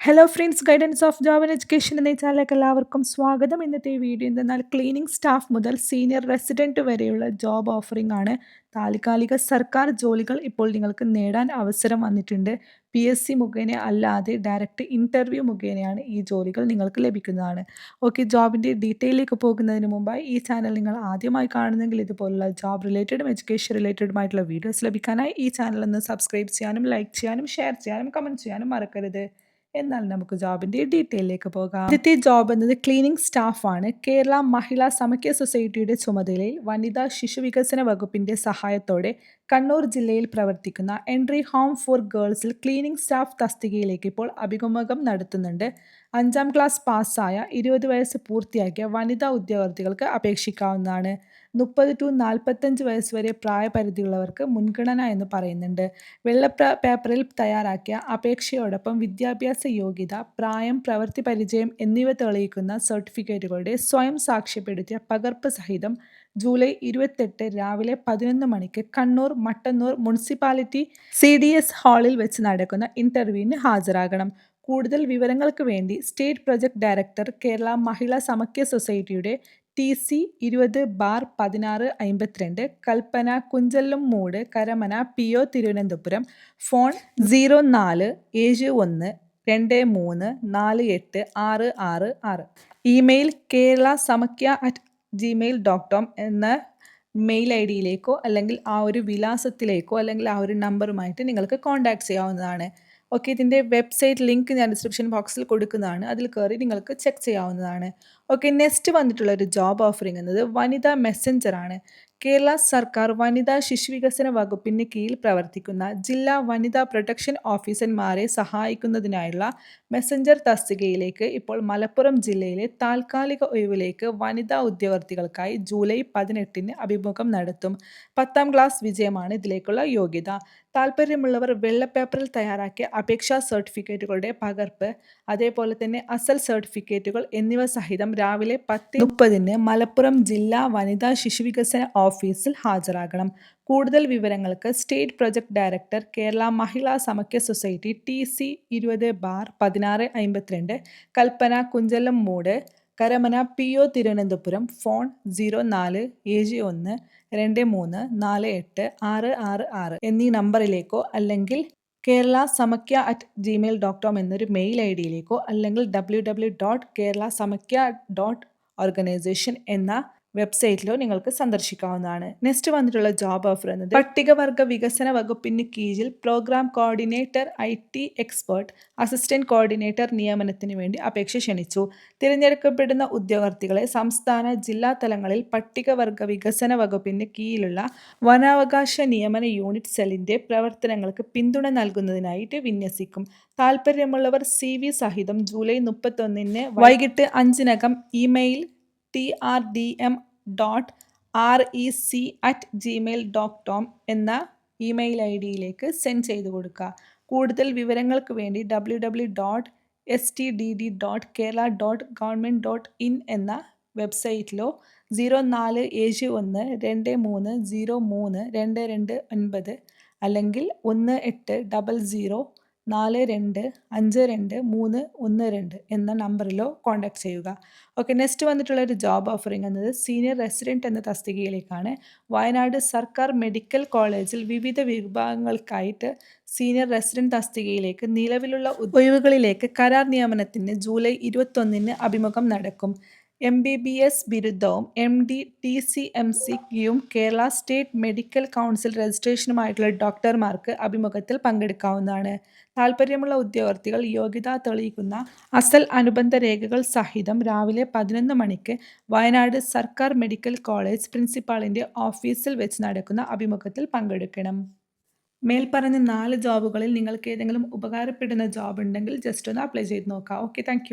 Hello friends guidance of job and education എന്ന ചാനലിലേക്ക് എല്ലാവർക്കും സ്വാഗതം. ഇന്നത്തെ വീഡിയോ എന്തെന്നാൽ ക്ലീനിങ് സ്റ്റാഫ് മുതൽ സീനിയർ റെസിഡന്റ് വരെയുള്ള ജോബ് ഓഫറിംഗ് ആണ്. താൽക്കാലിക സർക്കാർ ജോലികൾ ഇപ്പോൾ നിങ്ങൾക്ക് നേടാൻ അവസരം വന്നിട്ടുണ്ട്. പി എസ് സി മുഖേന അല്ലാതെ ഡയറക്റ്റ് ഇന്റർവ്യൂ മുഖേനയാണ് ഈ ജോലികൾ നിങ്ങൾക്ക് ലഭിക്കുന്നതാണ്. ഓക്കെ ജോബിന്റെ ഡീറ്റെയിലേക്ക് പോകുന്നതിന് മുമ്പായി ഈ ചാനൽ നിങ്ങൾ ആദ്യമായി കാണുന്നെങ്കിൽ ഇതുപോലുള്ള ജോബ് റിലേറ്റഡും എഡ്യൂക്കേഷൻ റിലേറ്റഡുമായിട്ടുള്ള വീഡിയോസ് ലഭിക്കാനായി ഈ ചാനൽ ഒന്ന് സബ്സ്ക്രൈബ് ചെയ്യാനും ലൈക്ക് ചെയ്യാനും ഷെയർ ചെയ്യാനും കമന്റ് ചെയ്യാനും മറക്കരുത്. എന്നാൽ നമുക്ക് ജോബിന്റെ ഡീറ്റെയിലേക്ക് പോകാം. ആദ്യത്തെ ജോബ് എന്നത് ക്ലീനിങ് സ്റ്റാഫാണ്. കേരള മഹിളാ സമക്യ സൊസൈറ്റിയുടെ ചുമതലയിൽ വനിതാ ശിശു വികസന വകുപ്പിന്റെ സഹായത്തോടെ കണ്ണൂർ ജില്ലയിൽ പ്രവർത്തിക്കുന്ന എൻട്രി ഹോം ഫോർ ഗേൾസിൽ ക്ലീനിംഗ് സ്റ്റാഫ് തസ്തികയിലേക്ക് ഇപ്പോൾ അഭിമുഖം നടത്തുന്നുണ്ട്. അഞ്ചാം ക്ലാസ് പാസ്സായ ഇരുപത് വയസ്സ് പൂർത്തിയാക്കിയ വനിതാ ഉദ്യോഗാർത്ഥികൾക്ക് അപേക്ഷിക്കാവുന്നതാണ്. മുപ്പത് ടു നാൽപ്പത്തഞ്ച് വയസ്സ് വരെ പ്രായപരിധിയുള്ളവർക്ക് മുൻഗണന എന്ന് പറയുന്നുണ്ട്. വെള്ള പേപ്പറിൽ തയ്യാറാക്കിയ അപേക്ഷയോടൊപ്പം വിദ്യാഭ്യാസ യോഗ്യത പ്രായം പ്രവൃത്തി പരിചയം എന്നിവ തെളിയിക്കുന്ന സർട്ടിഫിക്കറ്റുകളുടെ സ്വയം സാക്ഷ്യപ്പെടുത്തിയ പകർപ്പ് സഹിതം ജൂലൈ ഇരുപത്തെട്ട് രാവിലെ പതിനൊന്ന് മണിക്ക് Kannur Mattannur municipality C D S ഹാളിൽ വെച്ച് നടക്കുന്ന ഇന്റർവ്യൂവിന് ഹാജരാകണം. കൂടുതൽ വിവരങ്ങൾക്ക് വേണ്ടി state project director Kerala Mahila Samakhya സൊസൈറ്റിയുടെ ടി സി ഇരുപത് ബാർ പതിനാറ് അമ്പത്തിരണ്ട് Kalpana Kunchalummoodu Karamana P O Thiruvananthapuram phone zero നാല് ഏഴ് ഒന്ന് രണ്ട് മൂന്ന് നാല് എട്ട് ആറ് ആറ് ആറ്. Email Kerala Samakhya at Gmail dot com എന്ന മെയിൽ ഐ ഡിയിലേക്കോ അല്ലെങ്കിൽ ആ ഒരു വിലാസത്തിലേക്കോ അല്ലെങ്കിൽ ആ ഒരു നമ്പറുമായിട്ട് നിങ്ങൾക്ക് കോൺടാക്ട് ചെയ്യാവുന്നതാണ്. ഓക്കെ ഇതിന്റെ വെബ്സൈറ്റ് ലിങ്ക് ഞാൻ ഡിസ്ക്രിപ്ഷൻ ബോക്സിൽ കൊടുക്കുന്നതാണ്. അതിൽ കയറി നിങ്ങൾക്ക് ചെക്ക് ചെയ്യാവുന്നതാണ്. ഓക്കെ നെക്സ്റ്റ് വന്നിട്ടുള്ള ഒരു ജോബ് ഓഫറിംഗ് എന്നത് വനിതാ മെസ്സഞ്ചറാണ് കേരള സർക്കാർ വനിതാ ശിശു വികസന വകുപ്പിന് കീഴിൽ പ്രവർത്തിക്കുന്ന ജില്ലാ വനിതാ പ്രൊട്ടക്ഷൻ ഓഫീസർമാരെ സഹായിക്കുന്നതിനായുള്ള മെസ്സഞ്ചർ തസ്തികയിലേക്ക് ഇപ്പോൾ മലപ്പുറം ജില്ലയിലെ താൽക്കാലിക ഒഴിവിലേക്ക് വനിതാ ഉദ്യോഗാർത്ഥികൾക്കായി ജൂലൈ പതിനെട്ടിന് അഭിമുഖം നടത്തും. പത്താം ക്ലാസ് വിജയമാണ് ഇതിലേക്കുള്ള യോഗ്യത. താല്പര്യമുള്ളവർ വെള്ളപ്പേപ്പറിൽ തയ്യാറാക്കിയ അപേക്ഷാ സർട്ടിഫിക്കറ്റുകളുടെ പകർപ്പ് അതേപോലെ തന്നെ അസൽ സർട്ടിഫിക്കറ്റുകൾ എന്നിവ സഹിതം രാവിലെ പത്ത് മുപ്പതിന് മലപ്പുറം ജില്ലാ വനിതാ ശിശുവികസന ഓഫീസിൽ ഹാജരാകണം. കൂടുതൽ വിവരങ്ങൾക്ക് state project director Kerala Mahila Samakhya society T C ഇരുപത് ബാർ പതിനാറ് അമ്പത്തിരണ്ട് Kalpana Kunchalummoodu Karamana P O Thiruvananthapuram phone zero നാല് ഏഴ് ഒന്ന് രണ്ട് മൂന്ന് നാല് എട്ട് ആറ് ആറ് ആറ് എന്നീ നമ്പറിലേക്കോ അല്ലെങ്കിൽ Kerala Samakhya at Gmail dot com എന്നൊരു മെയിൽ ഐ ഡിയിലേക്കോ അല്ലെങ്കിൽ W W dot Kerala Samakhya dot organisation എന്ന വെബ്സൈറ്റിലോ നിങ്ങൾക്ക് സന്ദർശിക്കാവുന്നതാണ്. നെക്സ്റ്റ് വന്നിട്ടുള്ള ജോബ് ഓഫർ എന്നത് പട്ടികവർഗ വികസന വകുപ്പിന് കീഴിൽ programme coordinator I T expert assistant coordinator നിയമനത്തിന് വേണ്ടി അപേക്ഷ ക്ഷണിച്ചു. തിരഞ്ഞെടുക്കപ്പെടുന്ന ഉദ്യോഗാർത്ഥികളെ സംസ്ഥാന ജില്ലാ തലങ്ങളിൽ പട്ടികവർഗ വികസന വകുപ്പിന് കീഴിലുള്ള വനാവകാശ നിയമന യൂണിറ്റ് സെല്ലിന്റെ പ്രവർത്തനങ്ങൾക്ക് പിന്തുണ നൽകുന്നതിനായിട്ട് വിന്യസിക്കും. താല്പര്യമുള്ളവർ സി സഹിതം ജൂലൈ മുപ്പത്തൊന്നിന് വൈകിട്ട് അഞ്ചിനകം email T R D M dot R E C at Gmail dot com എന്ന ഇമെയിൽ ഐ ഡിയിലേക്ക് സെൻഡ് ചെയ്ത് കൊടുക്കുക. കൂടുതൽ വിവരങ്ങൾക്ക് വേണ്ടി W W dot S T D D dot Kerala dot government dot in എന്ന വെബ്സൈറ്റിലോ സീറോ നാല് ഏഴ് ഒന്ന് രണ്ട് മൂന്ന് സീറോ മൂന്ന് രണ്ട് രണ്ട് ഒൻപത് അല്ലെങ്കിൽ ഒന്ന് എട്ട് ഡബിൾ സീറോ നാല് രണ്ട് അഞ്ച് രണ്ട് മൂന്ന് ഒന്ന് രണ്ട് എന്ന നമ്പറിലോ കോൺടാക്ട് ചെയ്യുക. ഓക്കെ നെക്സ്റ്റ് വന്നിട്ടുള്ള ഒരു ജോബ് ഓഫറിംഗ് എന്നത് സീനിയർ റെസിഡന്റ് എന്ന തസ്തികയിലേക്കാണ്. വയനാട് സർക്കാർ മെഡിക്കൽ കോളേജിൽ വിവിധ വിഭാഗങ്ങൾക്കായിട്ട് സീനിയർ റെസിഡന്റ് തസ്തികയിലേക്ക് നിലവിലുള്ള ഒഴിവുകളിലേക്ക് കരാർ നിയമനത്തിന് ജൂലൈ ഇരുപത്തൊന്നിന് അഭിമുഖം നടക്കും. എം ബി ബി എസ് ബിരുദവും M D T C M സിയും കേരള സ്റ്റേറ്റ് മെഡിക്കൽ കൗൺസിൽ രജിസ്ട്രേഷനുമായിട്ടുള്ള ഡോക്ടർമാർക്ക് അഭിമുഖത്തിൽ പങ്കെടുക്കാവുന്നതാണ്. താല്പര്യമുള്ള ഉദ്യോഗാർത്ഥികൾ യോഗ്യത തെളിയിക്കുന്ന അസൽ അനുബന്ധ രേഖകൾ സഹിതം രാവിലെ പതിനൊന്ന് മണിക്ക് വയനാട് സർക്കാർ മെഡിക്കൽ കോളേജ് പ്രിൻസിപ്പാളിന്റെ ഓഫീസിൽ വെച്ച് നടക്കുന്ന അഭിമുഖത്തിൽ പങ്കെടുക്കണം. മേൽപ്പറഞ്ഞ നാല് ജോബുകളിൽ നിങ്ങൾക്ക് ഏതെങ്കിലും ഉപകാരപ്പെടുന്ന ജോബ് ഉണ്ടെങ്കിൽ ജസ്റ്റ് ഒന്ന് അപ്ലൈ ചെയ്ത് നോക്കാം. Okay thank